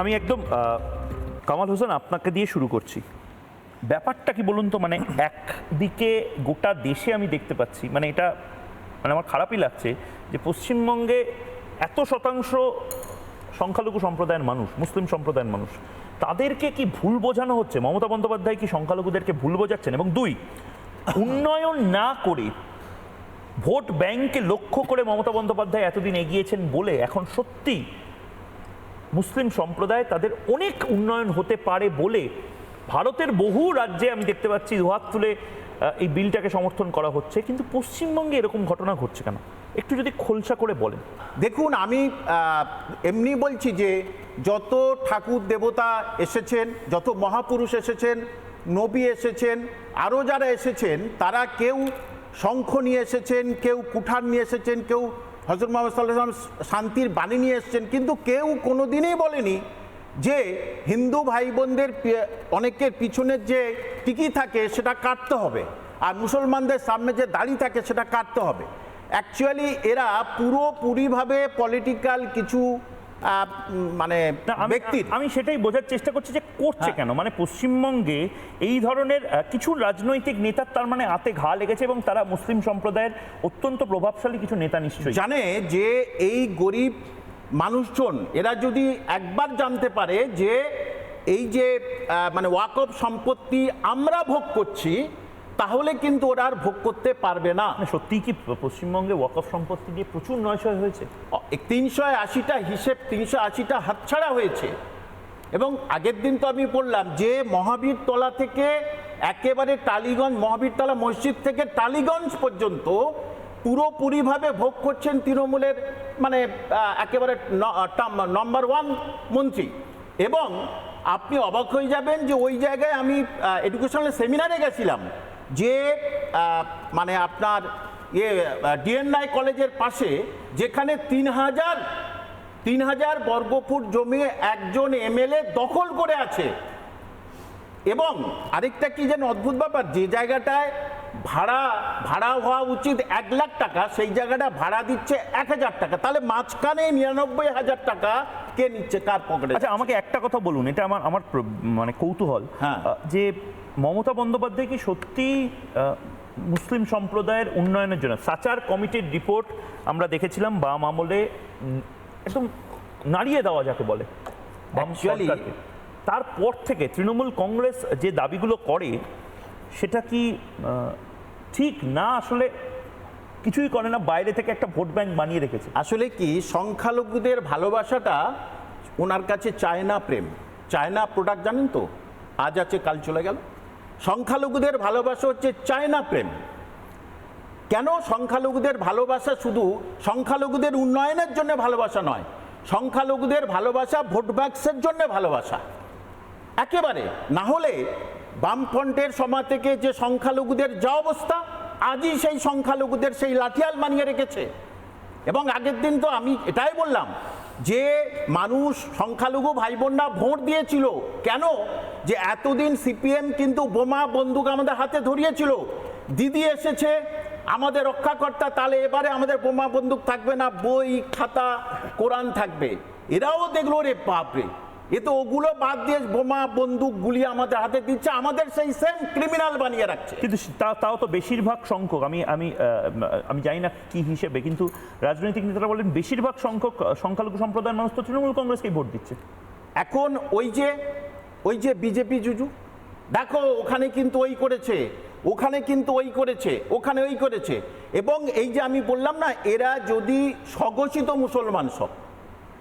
আমি একদম কামাল হোসেন, আপনাকে দিয়ে শুরু করছি। ব্যাপারটা কি বলুন তো? মানে একদিকে গোটা দেশে আমি দেখতে পাচ্ছি মানে এটা মানে আমার খারাপই লাগছে যে পশ্চিমবঙ্গে এত শতাংশ সংখ্যালঘু সম্প্রদায়ের মানুষ, মুসলিম সম্প্রদায়ের মানুষ, তাদেরকে কি ভুল বোঝানো হচ্ছে? মমতা বন্দ্যোপাধ্যায় কি সংখ্যালঘুদেরকে ভুল বোঝাচ্ছেন? এবং দুই, উন্নয়ন না করে ভোট ব্যাংকে লক্ষ্য করে মমতা বন্দ্যোপাধ্যায় এতদিন এগিয়েছেন বলে এখন সত্যি মুসলিম সম্প্রদায় তাদের অনেক উন্নয়ন হতে পারে বলে ভারতের বহু রাজ্যে আমি দেখতে পাচ্ছি দুহাত তুলে এই বিলটাকে সমর্থন করা হচ্ছে। কিন্তু পশ্চিমবঙ্গে এরকম ঘটনা ঘটছে কেন? একটু যদি খোলসা করে বলেন। দেখুন, আমি এমনি বলছি যে যত ঠাকুর দেবতা এসেছেন, যত মহাপুরুষ এসেছেন, নবী এসেছেন আরও যারা এসেছেন, তারা কেউ শঙ্খ নিয়ে এসেছেন, কেউ কুঠার নিয়ে এসেছেন, কেউ হজরত মোহাম্মদ সাল্লাম শান্তির বাণী নিয়ে এসছেন, কিন্তু কেউ কোনো দিনই বলেনি যে হিন্দু ভাই বোনদের অনেকের পিছনের যে টিকি থাকে সেটা কাটতে হবে, আর মুসলমানদের সামনে যে দাড়ি থাকে সেটা কাটতে হবে। অ্যাকচুয়ালি এরা পুরোপুরিভাবে পলিটিক্যাল কিছু মানে আমি ব্যক্তির আমি সেটাই বোঝার চেষ্টা করছি যে করছে হ্যাঁ। কেন? মানে পশ্চিমবঙ্গে এই ধরনের কিছু রাজনৈতিক নেতার তার মানে হাতে ঘা লেগেছে এবং তারা মুসলিম সম্প্রদায়ের অত্যন্ত প্রভাবশালী কিছু নেতা নিশ্চয়ই। জানে যে এই গরিব মানুষজন এরা যদি একবার জানতে পারে যে এই যে মানে ওয়াকফ সম্পত্তি আমরা ভোগ করছি তাহলে কিন্তু ওরা আর ভোগ করতে পারবে না। সত্যি কি পশ্চিমবঙ্গে ওয়াকফ সম্পত্তি দিয়ে প্রচুর নয়শয় হয়েছে? তিনশো আশিটা হিসেব তিনশো আশিটা হাতছাড়া হয়েছে। এবং আগের দিন তো আমি বললাম যে মহাবীর তলা থেকে একেবারে টালিগঞ্জ মহাবীর তলা মসজিদ থেকে টালিগঞ্জ পর্যন্ত পুরোপুরিভাবে ভোগ করছেন তৃণমূলের মানে একেবারে নম্বর ওয়ান মন্ত্রী। এবং আপনি অবাক হয়ে যাবেন যে ওই জায়গায় আমি এডুকেশনাল সেমিনারে গেছিলাম। যে মানে আপনার ইয়ে ডিএনআই কলেজের পাশে যেখানে তিন হাজার তিন হাজার বর্গফুট জমি একজন এমএলএ দখল করে আছে। এবং আরেকটা কি যেন অদ্ভুত ব্যাপার, যে জায়গাটায় ভাড়া ভাড়া হওয়া উচিত এক লাখ টাকা, সেই জায়গাটা ভাড়া দিচ্ছে এক হাজার টাকা। তাহলে মাঝখানে নিরানব্বই হাজার টাকা কে নিচ্ছে কার পকেটে আচ্ছা আমাকে একটা কথা বলুন এটা আমার আমার মানে কৌতূহল হ্যাঁ। যে মমতা বন্দ্যোপাধ্যায় কি সত্যি মুসলিম সম্প্রদায়ের উন্নয়নের জন্য সাচার কমিটির রিপোর্ট আমরা দেখেছিলাম বাম আমলে একদম নাড়িয়ে দেওয়া যাকে বলে তারপর থেকে তৃণমূল কংগ্রেস যে দাবিগুলো করে সেটা কি ঠিক না আসলে কিছুই করে না, বাইরে থেকে একটা ভোট ব্যাংক বানিয়ে রেখেছে। আসলে কি, সংখ্যালঘুদের ভালোবাসাটা ওনার কাছে চায়না প্রেম। চায়না প্রোডাক্ট জানেন তো? আজ আছে, কাল চলে গেল। সংখ্যালঘুদের ভালোবাসা হচ্ছে চায়না প্রেম। কেন সংখ্যালঘুদের ভালোবাসা শুধু সংখ্যালঘুদের উন্নয়নের জন্য ভালোবাসা নয়, সংখ্যালঘুদের ভালোবাসা ভোট ব্যাক্সের জন্য ভালোবাসা? একেবারে। না হলে বামফ্রন্টের সময় থেকে যে সংখ্যালঘুদের যা অবস্থা আজই সেই সংখ্যালঘুদের সেই লাঠিয়াল মানিয়ে রেখেছে। এবং আগের দিন তো আমি এটাই বললাম যে মানুষ, সংখ্যালঘু ভাই বোনরা ভোট দিয়েছিল। কেন? যে এতদিন সিপিএম কিন্তু বোমা বন্দুক আমাদের হাতে ধরিয়েছিল। দিদি এসেছে, আমাদের রক্ষাকর্তা, তাহলে এবারে আমাদের বোমা বন্দুক থাকবে না, বই, খাতা, কোরআন থাকবে। এরাও দেখল রে বাপরে! এ তো ওগুলো বাদ দিয়ে বোমা বন্দুক গুলি আমাদের হাতে দিচ্ছে আমাদের সেই সেম ক্রিমিনাল বানিয়ে রাখছে। কিন্তু তা- তাও তো বেশিরভাগ সংখ্যক আমি আমি আমি জানি না কি হিসেবে কিন্তু রাজনৈতিক নেতারা বলেন বেশিরভাগ সংখ্যক সংখ্যালঘু সম্প্রদায়ের মানুষ তো তৃণমূল কংগ্রেসকেই ভোট দিচ্ছে। এখন ওই যে ওই যে বিজেপি জুজু দেখো ওখানে কিন্তু ওই করেছে ওখানে কিন্তু ওই করেছে ওখানে ওই করেছে। এবং এই যে আমি বললাম না এরা যদি স্বঘোষিত মুসলমান সব